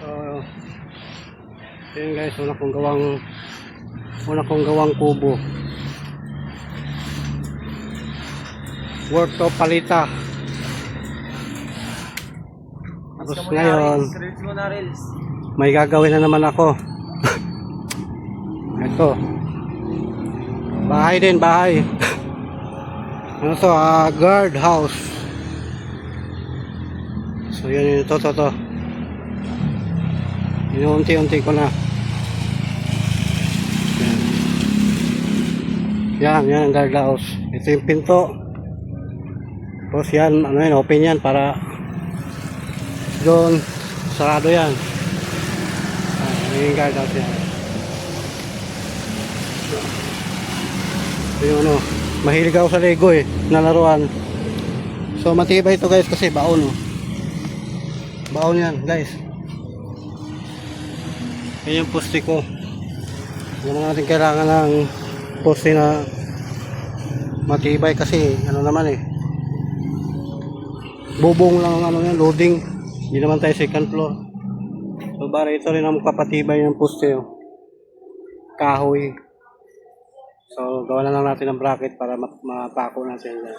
So, yun guys, una kong gawang una kong gawang kubo. Work of palita. Tapos ngayon, may gagawin na naman ako. Ito. Bahay din, bahay. ano to, ah, guard house. So yun yun, ito, ito, ito. Inuunti-unti ko na. Yan, yan ang guard house. Ito yung pinto. Tapos yan, ano yan, open yan para doon, sarado yan. Ah, yung guard house yan. Ito yung ano, mahilig ako sa Lego eh, na laruan. So matibay ito guys kasi baon. Baon yan guys. Yan yung poste ko. Yung mga natin kailangan ng poste na matibay kasi ano naman eh. Bubong lang ang ano yan, loading. Hindi naman tayo second floor. So bari ito rin ang kapatibay ng poste oh. Kahoy. So gawa na lang natin ng bracket para ma- mapako natin yan.